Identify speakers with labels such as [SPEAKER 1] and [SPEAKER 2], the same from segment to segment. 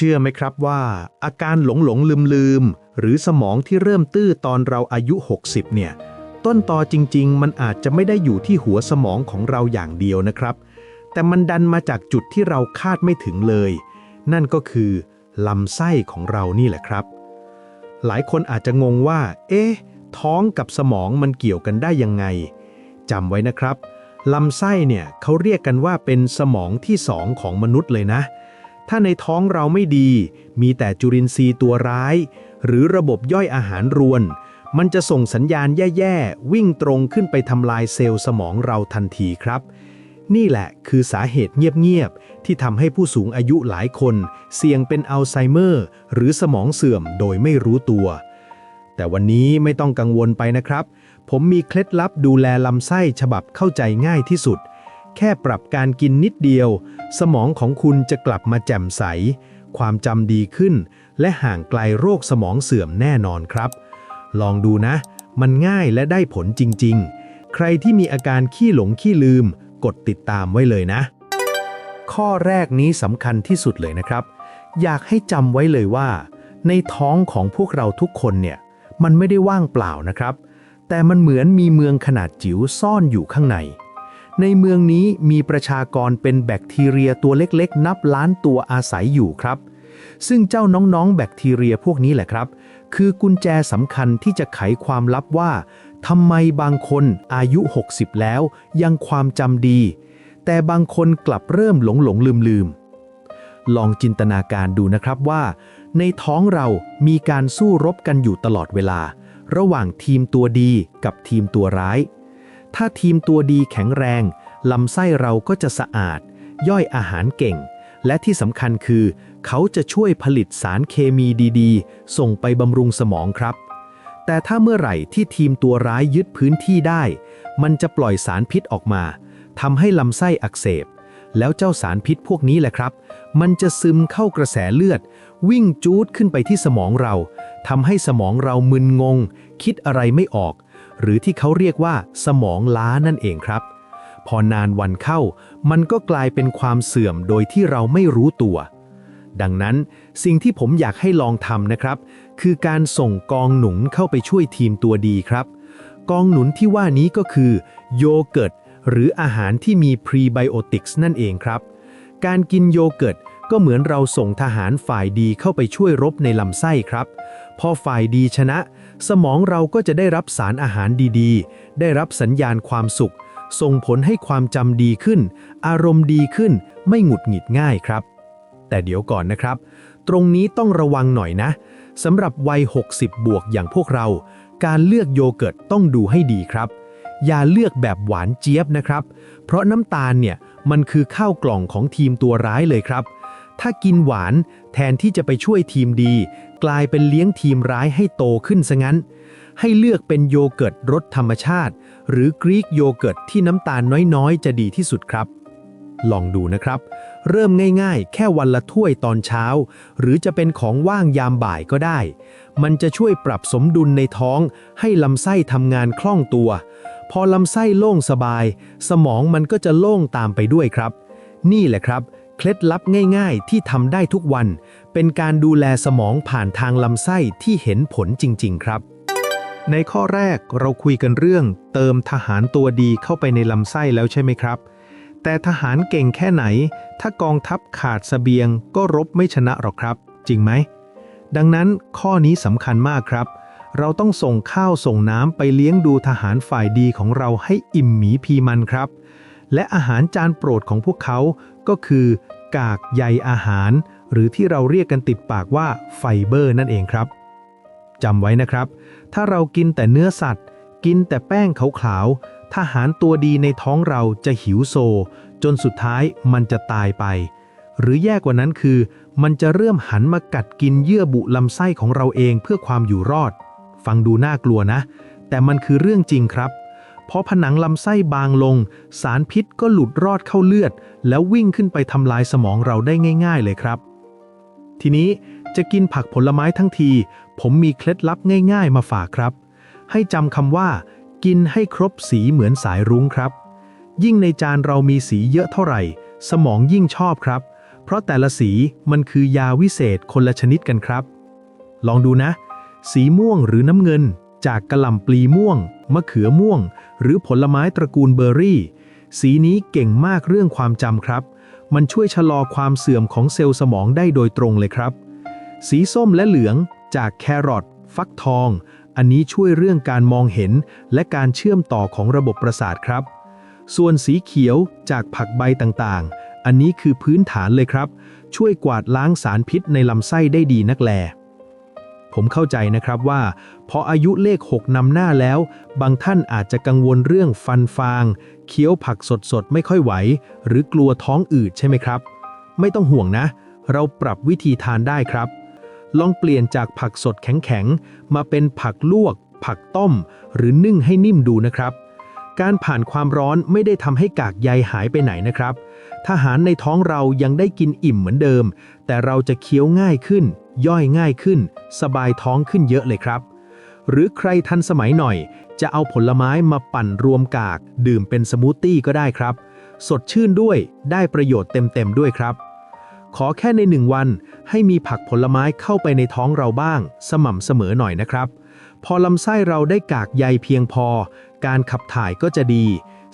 [SPEAKER 1] เชื่อไหมครับว่า อาการหลงหลงลืมลืมหรือสมองที่เริ่มตื้อตอนเราอายุ 60 เนี่ย ต้นตอจริง ๆ มันอาจจะไม่ได้อยู่ที่หัวสมองของเราอย่างเดียวนะครับ แต่มันดันมาจากจุดที่เราคาดไม่ถึงเลย นั่นก็คือลำไส้ของเรานี่แหละครับ หลายคนอาจจะงงว่า เอ๊ะ ท้องกับสมองมันเกี่ยวกันได้ยังไงจำไว้นะครับลำไส้เนี่ยเขาเรียกกันว่าเป็นสมองที่สองของมนุษย์เลยนะ ถ้าในท้องเราไม่ดี มีแต่จุลินทรีย์ตัวร้าย หรือระบบย่อยอาหารรวน มันจะส่งสัญญาณแย่ๆ วิ่งตรงขึ้นไปทำลายเซลล์สมองเราทันทีครับ นี่แหละคือสาเหตุเงียบๆ ที่ทำให้ผู้สูงอายุหลายคน เสี่ยงเป็นอัลไซเมอร์ หรือสมองเสื่อมโดยไม่รู้ตัว แต่วันนี้ไม่ต้องกังวลไปนะครับ ผมมีเคล็ดลับดูแลลำไส้ฉบับเข้าใจง่ายที่สุด แค่ปรับการกินนิดเดียว สมองของคุณจะกลับมาแจ่มใส ความจำดีขึ้น และห่างไกลโรคสมองเสื่อมแน่นอนครับ ลองดูนะ มันง่ายและได้ผลจริง ๆ ใครที่มีอาการขี้หลงขี้ลืม กดติดตามไว้เลยนะ ข้อแรกนี้สำคัญที่สุดเลยนะครับ อยากให้จำไว้เลยว่า ในท้องของพวกเราทุกคนเนี่ย มันไม่ได้ว่างเปล่านะครับ แต่มันเหมือนมีเมืองขนาดจิ๋วซ่อนอยู่ข้างใน ในเมืองนี้มีประชากรเป็นแบคทีเรียตัวเล็กๆ นับล้านตัวอาศัยอยู่ครับ ซึ่งเจ้าน้องๆ แบคทีเรียพวกนี้แหละครับ คือกุญแจสำคัญที่จะไขความลับว่าทำไมบางคนอายุ 60 แล้วยังความจำดี แต่บางคนกลับเริ่มหลงหลงลืมลืมลองจินตนาการดูนะครับว่า ในท้องเรามีการสู้รบกันอยู่ตลอดเวลา ระหว่างทีมตัวดีกับทีมตัวร้าย ถ้าทีมตัวดีแข็งแรง ลำไส้เราก็จะสะอาด ย่อยอาหารเก่ง และที่สำคัญคือ เขาจะช่วยผลิตสารเคมีดีๆ ส่งไปบำรุงสมองครับ แต่ถ้าเมื่อไหร่ที่ทีมตัวร้ายยึดพื้นที่ได้ มันจะปล่อยสารพิษออกมาทำให้ลำไส้อักเสบ แล้วเจ้าสารพิษพวกนี้แหละครับ มันจะซึมเข้ากระแสเลือด วิ่งจูดขึ้นไปที่สมองเราทำให้สมองเรามึนงง คิดอะไรไม่ออก หรือที่เขาเรียกว่าสมองล้านั่นเองครับ พอนานวันเข้า มันก็กลายเป็นความเสื่อมโดยที่เราไม่รู้ตัว ดังนั้นสิ่งที่ผมอยากให้ลองทำนะครับ คือการส่งกองหนุนเข้าไปช่วยทีมตัวดีครับ กองหนุนที่ว่านี้ก็คือโยเกิร์ตหรืออาหารที่มีพรีไบโอติกส์นั่นเองครับ การกินโยเกิร์ตก็เหมือนเราส่งทหารฝ่ายดีเข้าไปช่วยรบในลำไส้ครับ พอฝ่ายดีชนะ สมองเราก็จะได้รับสารอาหารดีๆ ได้รับสัญญาณความสุข ส่งผลให้ความจำดีขึ้น อารมณ์ดีขึ้น ไม่หงุดหงิดง่ายครับ แต่เดี๋ยวก่อนนะครับ ตรงนี้ต้องระวังหน่อยนะสำหรับวัย 60 บวกอย่างพวกเรา การเลือกโยเกิร์ตต้องดูให้ดีครับ อย่าเลือกแบบหวานเจี๊ยบนะครับ เพราะน้ำตาลเนี่ยมันคือข้าวกล่องของทีมตัวร้ายเลยครับ ถ้ากินหวานแทนที่จะไปช่วยทีมดี กลายเป็นเลี้ยงทีมร้ายให้โตขึ้นซะงั้น ให้เลือกเป็นโยเกิร์ตรสธรรมชาติ หรือกรีกโยเกิร์ตที่น้ำตาลน้อยๆ จะดีที่สุดครับ ลองดูนะครับ เริ่มง่ายๆ แค่วันละถ้วยตอนเช้า หรือจะเป็นของว่างยามบ่ายก็ได้ มันจะช่วยปรับสมดุลในท้อง ให้ลำไส้ทำงานคล่องตัว พอลำไส้โล่งสบาย สมองมันก็จะโล่งตามไปด้วยครับ นี่แหละครับ เคล็ดลับง่ายๆ ที่ทำได้ทุกวัน เป็นการดูแลสมองผ่านทางลำไส้ที่เห็นผลจริง ๆ ครับ ในข้อแรกเราคุยกันเรื่อง เติมทหารตัวดีเข้าไปในลำไส้แล้วใช่ไหมครับ แต่ทหารเก่งแค่ไหน ถ้ากองทัพขาดสเสบียง ก็รบไม่ชนะหรอกครับ จริงไหม ดังนั้นข้อนี้สำคัญมากครับ เราต้องส่งข้าวส่งน้ำไปเลี้ยงดูทหารฝ่ายดีของเราให้อิ่มหมีพีมันครับและอาหารจานโปรดของพวกเขา ก็คือกากใยอาหาร หรือที่เราเรียกกันติดปากว่าไฟเบอร์นั่นเองครับจำไว้นะครับ ถ้าเรากินแต่เนื้อสัตว์ กินแต่แป้งขาวๆทหารตัวดีในท้องเราจะหิวโซ จนสุดท้ายมันจะตายไป หรือแย่กว่านั้นคือ มันจะเริ่มหันมากัดกินเยื่อบุลำไส้ของเราเองเพื่อความอยู่รอด ฟังดูน่ากลัวนะ แต่มันคือเรื่องจริงครับ พอผนังลำไส้บางลง สารพิษก็หลุดรอดเข้าเลือด แล้ววิ่งขึ้นไปทำลายสมองเราได้ง่าย ๆ เลยครับ ทีนี้จะกินผักผลไม้ทั้งที ผมมีเคล็ดลับง่าย ๆ มาฝากครับ ให้จำคำว่า กินให้ครบสีเหมือนสายรุ้งครับ ยิ่งในจานเรามีสีเยอะเท่าไหร่ สมองยิ่งชอบครับ เพราะแต่ละสีมันคือยาวิเศษคนละชนิดกันครับ ลองดูนะ สีม่วงหรือน้ำเงิน จากกระหล่ำปลีม่วง มะเขือม่วง หรือผลไม้ตระกูลเบอร์รี่ สีนี้เก่งมากเรื่องความจำครับ มันช่วยชะลอความเสื่อมของเซลล์สมองได้โดยตรงเลยครับ สีส้มและเหลือง จากแครอทฟักทอง อันนี้ช่วยเรื่องการมองเห็น และการเชื่อมต่อของระบบประสาทครับ ส่วนสีเขียวจากผักใบต่างๆ อันนี้คือพื้นฐานเลยครับ ช่วยกวาดล้างสารพิษในลำไส้ได้ดีนักแล ผมเข้าใจนะครับว่า พออายุเลข 6นำหน้าแล้ว บางท่านอาจจะกังวลเรื่องฟันฟาง เคี้ยวผักสดๆ ไม่ค่อยไหว หรือกลัวท้องอืดใช่ไหมครับ ไม่ต้องห่วงนะ เราปรับวิธีทานได้ครับ ลองเปลี่ยนจากผักสดแข็งๆ มาเป็นผักลวก ผักต้ม หรือนึ่งให้นิ่มดูนะครับ การผ่านความร้อนไม่ได้ทำให้กากใยหายไปไหนนะครับทหารในท้องเรายังได้กินอิ่มเหมือนเดิม แต่เราจะเคี้ยวง่ายขึ้น ย่อยง่ายขึ้น สบายท้องขึ้นเยอะเลยครับ หรือใครทันสมัยหน่อย จะเอาผลไม้มาปั่นรวมกาก ดื่มเป็นสมูทตี้ก็ได้ครับ สดชื่นด้วยได้ประโยชน์เต็มๆด้วยครับ ขอแค่ในหนึ่งวันให้มีผักผลไม้เข้าไปในท้องเราบ้าง สม่ำเสมอหน่อยนะครับ พอลำไส้เราได้กากใยเพียงพอ การขับถ่ายก็จะดี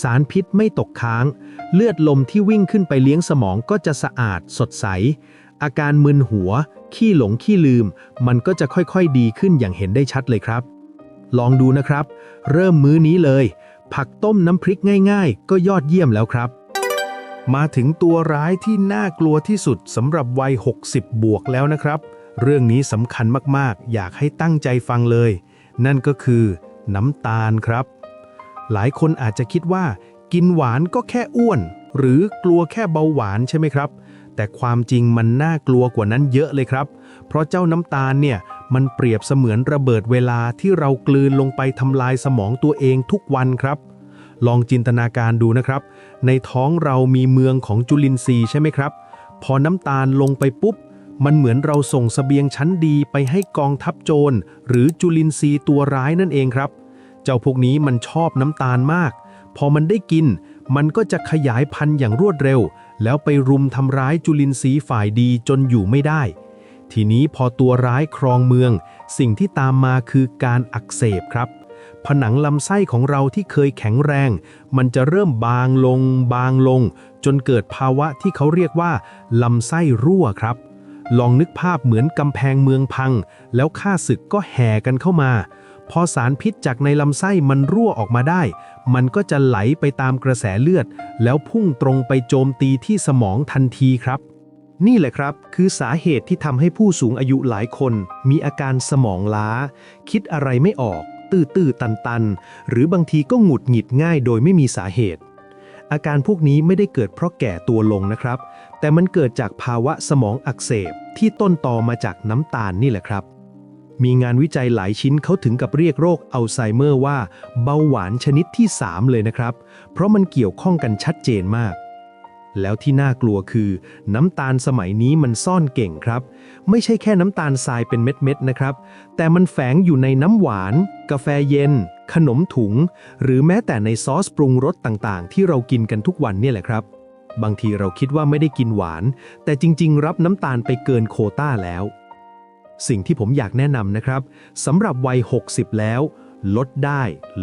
[SPEAKER 1] สารพิษไม่ตกค้าง เลือดลมที่วิ่งขึ้นไปเลี้ยงสมองก็จะสะอาดสดใส อาการมึนหัว ขี้หลงขี้ลืม มันก็จะค่อยๆดีขึ้นอย่างเห็นได้ชัดเลยครับ ลองดูนะครับ เริ่มมื้อนี้เลย ผักต้มน้ำพริกง่ายๆ ก็ยอดเยี่ยมแล้วครับ มาถึงตัวร้ายที่น่ากลัวที่สุดสำหรับวัย 60 บวกแล้วนะครับ เรื่องนี้สำคัญมากๆ อยากให้ตั้งใจฟังเลย นั่นก็คือ น้ำตาลครับ หลายคนอาจจะคิดว่า กินหวานก็แค่อ้วน หรือกลัวแค่เบาหวานใช่ไหมครับ แต่ความจริงมันน่ากลัวกว่านั้นเยอะเลยครับ เพราะเจ้าน้ำตาลเนี่ยมันเปรียบเสมือนระเบิดเวลาที่เรากลืนลงไปทำลายสมองตัวเองทุกวันครับ ลองจินตนาการดูนะครับ ในท้องเรามีเมืองของจุลินทรีย์ใช่ไหมครับ พอน้ำตาลลงไปปุ๊บ มันเหมือนเราส่งสเสบียงชั้นดีไปให้กองทัพโจรหรือจุลินทรีย์ตัวร้ายนั่นเองครับ เจ้าพวกนี้มันชอบน้ำตาลมาก พอมันได้กิน มันก็จะขยายพันธุ์อย่างรวดเร็ว แล้วไปรุมทำร้ายจุลินทรีย์ฝ่ายดีจนอยู่ไม่ได้ ทีนี้พอตัวร้ายครองเมือง สิ่งที่ตามมาคือการอักเสบครับ ผนังลำไส้ของเราที่เคยแข็งแรง มันจะเริ่มบางลง บางลง จนเกิดภาวะที่เขาเรียกว่าลำไส้รั่วครับ ลองนึกภาพเหมือนกำแพงเมืองพัง แล้วข้าศึกก็แห่กันเข้ามา พอสารพิษจากในลำไส้มันรั่วออกมาได้ มันก็จะไหลไปตามกระแสเลือด แล้วพุ่งตรงไปโจมตีที่สมองทันทีครับ นี่แหละครับคือสาเหตุที่ทำให้ผู้สูงอายุหลายคน มีอาการสมองล้า คิดอะไรไม่ออก ตื้อตื้อตันตันหรือบางทีก็หงุดหงิดง่ายโดยไม่มีสาเหตุ อาการพวกนี้ไม่ได้เกิดเพราะแก่ตัวลงนะครับ แต่มันเกิดจากภาวะสมองอักเสบที่ต้นตอมาจากน้ำตาลนี่แหละครับ มีงานวิจัยหลายชิ้นเขาถึงกับเรียกโรคอัลไซเมอร์ว่าเบาหวานชนิดที่ 3 เลยนะครับ เพราะมันเกี่ยวข้องกันชัดเจนมาก แล้วที่น่ากลัวคือ น้ำตาลสมัยนี้มันซ่อนเก่งครับ ไม่ใช่แค่น้ำตาลทรายเป็นเม็ดๆนะครับ แต่มันแฝงอยู่ในน้ำหวาน กาแฟเย็น ขนมถุง หรือแม้แต่ในซอสปรุงรสต่างๆ ที่เรากินกันทุกวันเนี่ยแหละครับ บางทีเราคิดว่าไม่ได้กินหวาน แต่จริง ๆ รับน้ำตาลไปเกินโคต้าแล้ว สิ่งที่ผมอยากแนะนำนะครับสำหรับวัย 60 แล้ว ลดได้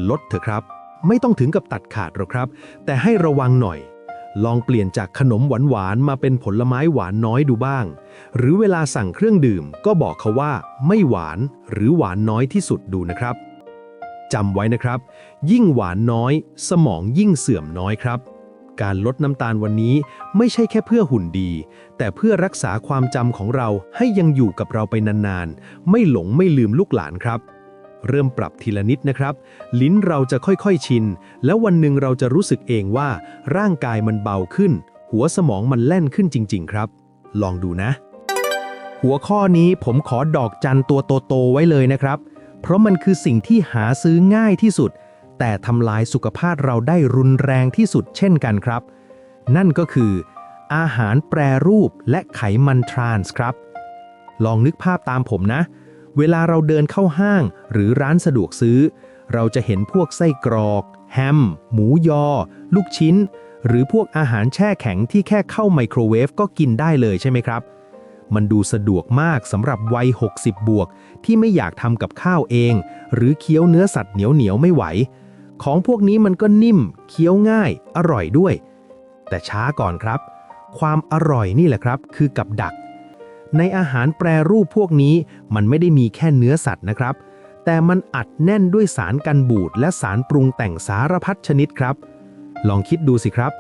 [SPEAKER 1] ลดเถอะครับ ไม่ต้องถึงกับตัดขาดหรอกครับ แต่ให้ระวังหน่อย ลองเปลี่ยนจากขนมหวานๆมาเป็นผลไม้หวานน้อยดูบ้าง หรือเวลาสั่งเครื่องดื่ม ก็บอกเขาว่า ไม่หวานหรือหวานน้อยที่สุดดูนะครับจำไว้นะครับ ยิ่งหวานน้อย สมองยิ่งเสื่อมน้อยครับ การลดน้ำตาลวันนี้ไม่ใช่แค่เพื่อหุ่นดี แต่เพื่อรักษาความจำของเราให้ยังอยู่กับเราไปนานๆ ไม่หลงไม่ลืมลูกหลานครับ เริ่มปรับทีละนิดนะครับ ลิ้นเราจะค่อยๆชิน แล้ววันหนึ่งเราจะรู้สึกเองว่า ร่างกายมันเบาขึ้น หัวสมองมันแล่นขึ้นจริง ๆ ครับ ลองดูนะ หัวข้อนี้ผมขอดอกจันตัวโตๆไว้เลยนะครับ เพราะมันคือสิ่งที่หาซื้อง่ายที่สุด แต่ทำลายสุขภาพเราได้รุนแรงที่สุดเช่นกันครับ นั่นก็คือ อาหารแปรรูปและไขมันทรานส์ครับ ลองนึกภาพตามผมนะ เวลาเราเดินเข้าห้างหรือร้านสะดวกซื้อ เราจะเห็นพวกไส้กรอก แฮม หมูยอ ลูกชิ้น หรือพวกอาหารแช่แข็งที่แค่เข้าไมโครเวฟก็กินได้เลยใช่ไหมครับมันดูสะดวกมากสำหรับวัย 60 บวก ที่ไม่อยากทำกับข้าวเอง หรือเคี้ยวเนื้อสัตว์เหนียวเหนียวไม่ไหว ของพวกนี้มันก็นิ่ม เคี้ยวง่าย อร่อยด้วย แต่ช้าก่อนครับ ความอร่อยนี่แหละครับ คือกับดัก ในอาหารแปรรูปพวกนี้มันไม่ได้มีแค่เนื้อสัตว์นะครับ แต่มันอัดแน่นด้วยสารกันบูดและสารปรุงแต่งสารพัดชนิดครับ ลองคิดดูสิครับ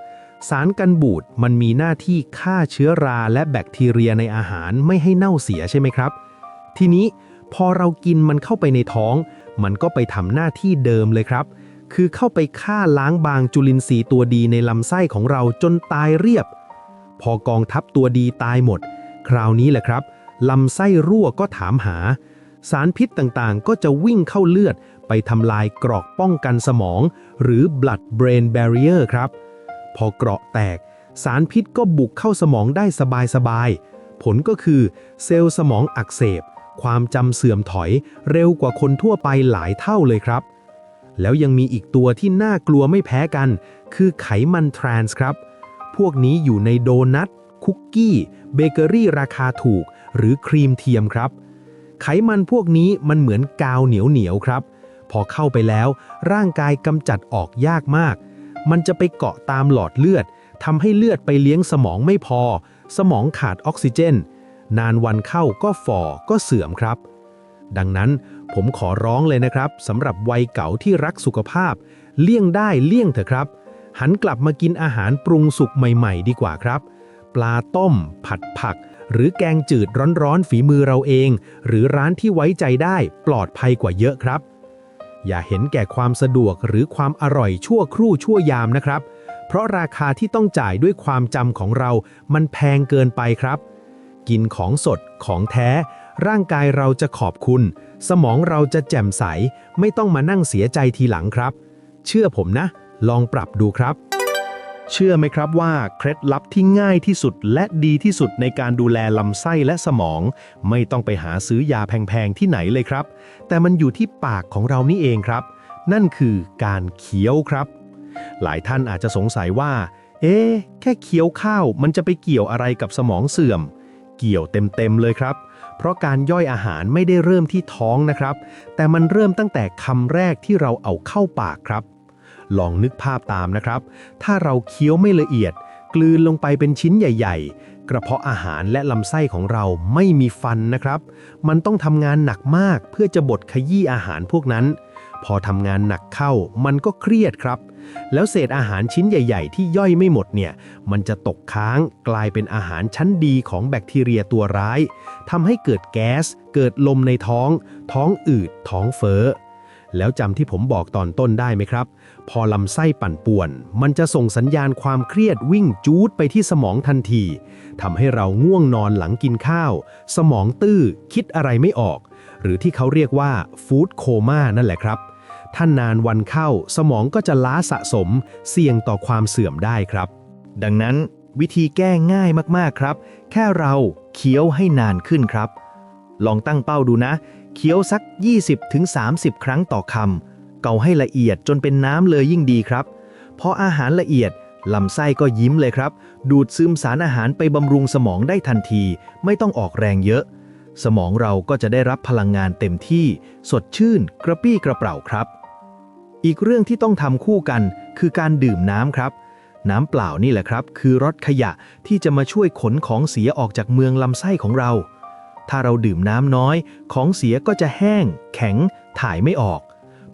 [SPEAKER 1] สารกันบูดมันมีหน้าที่ฆ่าเชื้อราและแบคทีเรียในอาหารไม่ให้เน่าเสียใช่ไหมครับ ทีนี้พอเรากินมันเข้าไปในท้อง มันก็ไปทำหน้าที่เดิมเลยครับ คือเข้าไปฆ่าล้างบางจุลินทรีย์ตัวดีในลำไส้ของเราจนตายเรียบ พอกองทัพตัวดีตายหมด คราวนี้แหละครับลำไส้รั่วก็ถามหา สารพิษต่างๆ ก็จะวิ่งเข้าเลือดไปทำลายกรอกป้องกันสมอง หรือ blood brain barrier ครับ พอเกราะแตก สารพิษก็บุกเข้าสมองได้สบายๆ ผลก็คือเซลล์สมองอักเสบ ความจำเสื่อมถอยเร็วกว่าคนทั่วไปหลายเท่าเลยครับ แล้วยังมีอีกตัวที่น่ากลัวไม่แพ้กัน คือไขมันทรานส์ครับ พวกนี้อยู่ในโดนัท คุกกี้ เบเกอรี่ราคาถูก หรือครีมเทียมครับ ไขมันพวกนี้มันเหมือนกาวเหนียวเหนียวครับ พอเข้าไปแล้ว ร่างกายกำจัดออกยากมาก มันจะไปเกาะตามหลอดเลือดทำให้เลือดไปเลี้ยงสมองไม่พอ สมองขาดออกซิเจน นานวันเข้าก็ฝ่อก็เสื่อมครับ ดังนั้น ผมขอร้องเลยนะครับสำหรับวัยเก่าที่รักสุขภาพ เลี่ยงได้เลี่ยงเถอะครับ หันกลับมากินอาหารปรุงสุกใหม่ๆ ดีกว่าครับ ปลาต้ม ผัดผัก หรือแกงจืดร้อนๆ ฝีมือเราเอง หรือร้านที่ไว้ใจได้ปลอดภัยกว่าเยอะครับ อย่าเห็นแก่ความสะดวกหรือความอร่อยชั่วครู่ชั่วยามนะครับ เพราะราคาที่ต้องจ่ายด้วยความจำของเรา มันแพงเกินไปครับ กินของสดของแท้ ร่างกายเราจะขอบคุณ สมองเราจะแจ่มใส ไม่ต้องมานั่งเสียใจทีหลังครับ เชื่อผมนะ ลองปรับดูครับ
[SPEAKER 2] เชื่อไหมครับว่าเคล็ดลับที่ง่ายที่สุดและดีที่สุดในการดูแลลำไส้และสมอง ไม่ต้องไปหาซื้อยาแพงๆที่ไหนเลยครับ แต่มันอยู่ที่ปากของเรานี่เองครับ นั่นคือการเคี้ยวครับ หลายท่านอาจจะสงสัยว่า เอ๊ะแค่เคี้ยวข้าวมันจะไปเกี่ยวอะไรกับสมองเสื่อม เกี่ยวเต็มๆเลยครับ เพราะการย่อยอาหารไม่ได้เริ่มที่ท้องนะครับ แต่มันเริ่มตั้งแต่คำแรกที่เราเอาเข้าปากครับ ลองนึกภาพตามนะครับ ถ้าเราเคี้ยวไม่ละเอียด กลืนลงไปเป็นชิ้นใหญ่ ๆ กระเพาะอาหารและลำไส้ของเราไม่มีฟันนะครับ มันต้องทำงานหนักมากเพื่อจะบดขยี้อาหารพวกนั้น พอทำงานหนักเข้ามันก็เครียดครับ แล้วเศษอาหารชิ้นใหญ่ ๆ ที่ย่อยไม่หมดเนี่ย มันจะตกค้างกลายเป็นอาหารชั้นดีของแบคทีเรียตัวร้ายทำให้เกิดแก๊ส เกิดลมในท้อง ท้องอืด ท้องเฟ้อ แล้วจำที่ผมบอกตอนต้นได้ไหมครับ พอลำไส้ปั่นป่วน มันจะส่งสัญญาณความเครียดวิ่งจูดไปที่สมองทันทีทำให้เราง่วงนอนหลังกินข้าว สมองตื้อคิดอะไรไม่ออก หรือที่เขาเรียกว่าฟู้ดโคม่านั่นแหละครับ ถ้านานวันเข้าสมองก็จะล้าสะสม เสี่ยงต่อความเสื่อมได้ครับ ดังนั้นวิธีแก้ง่ายมากๆครับ แค่เราเคี้ยวให้นานขึ้นครับ ลองตั้งเป้าดูนะ เคี้ยวสัก 20-30 ครั้งต่อคำเกาให้ละเอียดจนเป็นน้ำเลยยิ่งดีครับพออาหารละเอียดลำไส้ก็ยิ้มเลยครับ ดูดซึมสารอาหารไปบำรุงสมองได้ทันที ไม่ต้องออกแรงเยอะ สมองเราก็จะได้รับพลังงานเต็มที่ สดชื่น กระปี้กระเป๋าครับ อีกเรื่องที่ต้องทำคู่กัน คือการดื่มน้ำครับ น้ำเปล่านี่แหละครับ คือรถขยะที่จะมาช่วยขนของเสียออกจากเมืองลำไส้ของเรา ถ้าเราดื่มน้ำน้อย ของเสียก็จะแห้ง แข็ง ถ่ายไม่ออก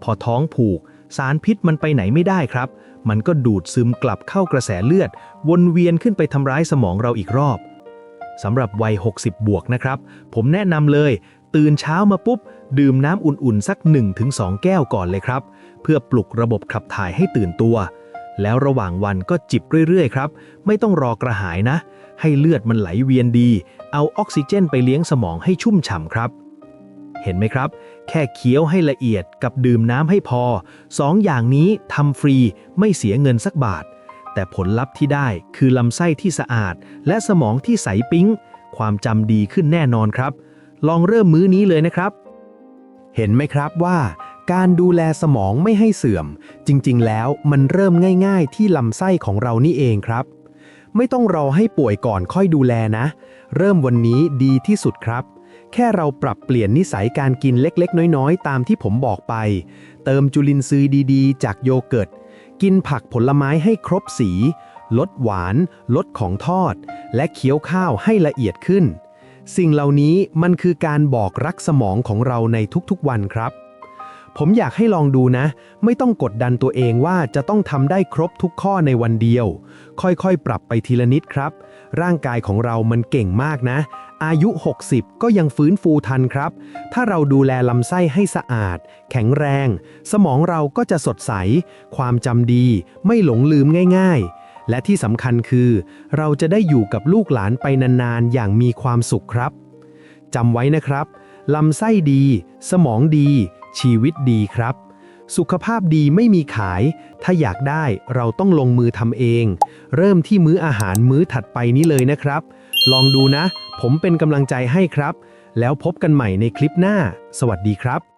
[SPEAKER 2] พอท้องผูก สารพิษมันไปไหนไม่ได้ครับ มันก็ดูดซึมกลับเข้ากระแสเลือด วนเวียนขึ้นไปทำร้ายสมองเราอีกรอบสำหรับวัย 60 บวกนะครับ ผมแนะนำเลย ตื่นเช้ามาปุ๊บ ดื่มน้ำอุ่นๆ สัก 1-2 แก้วก่อนเลยครับ เพื่อปลุกระบบขับถ่ายให้ตื่นตัว แล้วระหว่างวันก็จิบเรื่อยๆ ครับ ไม่ต้องรอกระหายนะ ให้เลือดมันไหลเวียนดี เอาออกซิเจนไปเลี้ยงสมองให้ชุ่มฉ่ำครับ เห็นไหมครับ แค่เคี้ยวให้ละเอียดกับดื่มน้ำให้พอสองอย่างนี้ทำฟรีไม่เสียเงินสักบาท แต่ผลลัพธ์ที่ได้คือลำไส้ที่สะอาด และสมองที่ใสปิ๊งความจำดีขึ้นแน่นอนครับ ลองเริ่มมื้อนี้เลยนะครับ เห็นไหมครับว่า การดูแลสมองไม่ให้เสื่อม จริงๆ แล้วมันเริ่มง่ายๆ ที่ลำไส้ของเรานี่เองครับ ไม่ต้องรอให้ป่วยก่อนค่อยดูแลนะ เริ่มวันนี้ดีที่สุดครับแค่เราปรับเปลี่ยนนิสัยการกินเล็กๆ น้อยๆ ตามที่ผมบอกไป เติมจุลินทรีย์ดีๆ จากโยเกิร์ต กินผักผลไม้ให้ครบสี ลดหวาน ลดของทอด และเคี้ยวข้าวให้ละเอียดขึ้น สิ่งเหล่านี้มันคือการบอกรักสมองของเราในทุกๆวันครับ ผมอยากให้ลองดูนะ ไม่ต้องกดดันตัวเองว่าจะต้องทำได้ครบทุกข้อในวันเดียว ค่อยๆ ปรับไปทีละนิดครับ ร่างกายของเรามันเก่งมากนะ อายุ 60 ก็ยังฟื้นฟูทันครับ ถ้าเราดูแลลำไส้ให้สะอาด แข็งแรง สมองเราก็จะสดใส ความจำดี ไม่หลงลืมง่าย ๆ และที่สำคัญคือ เราจะได้อยู่กับลูกหลานไปนานๆ อย่างมีความสุขครับจำไว้นะครับลำไส้ดี สมองดี ชีวิตดีครับ สุขภาพดีไม่มีขาย ถ้าอยากได้เราต้องลงมือทำเอง เริ่มที่มื้ออาหารมื้อถัดไปนี้เลยนะครับ ลองดูนะ ผมเป็นกำลังใจให้ครับ แล้วพบกันใหม่ในคลิปหน้า สวัสดีครับ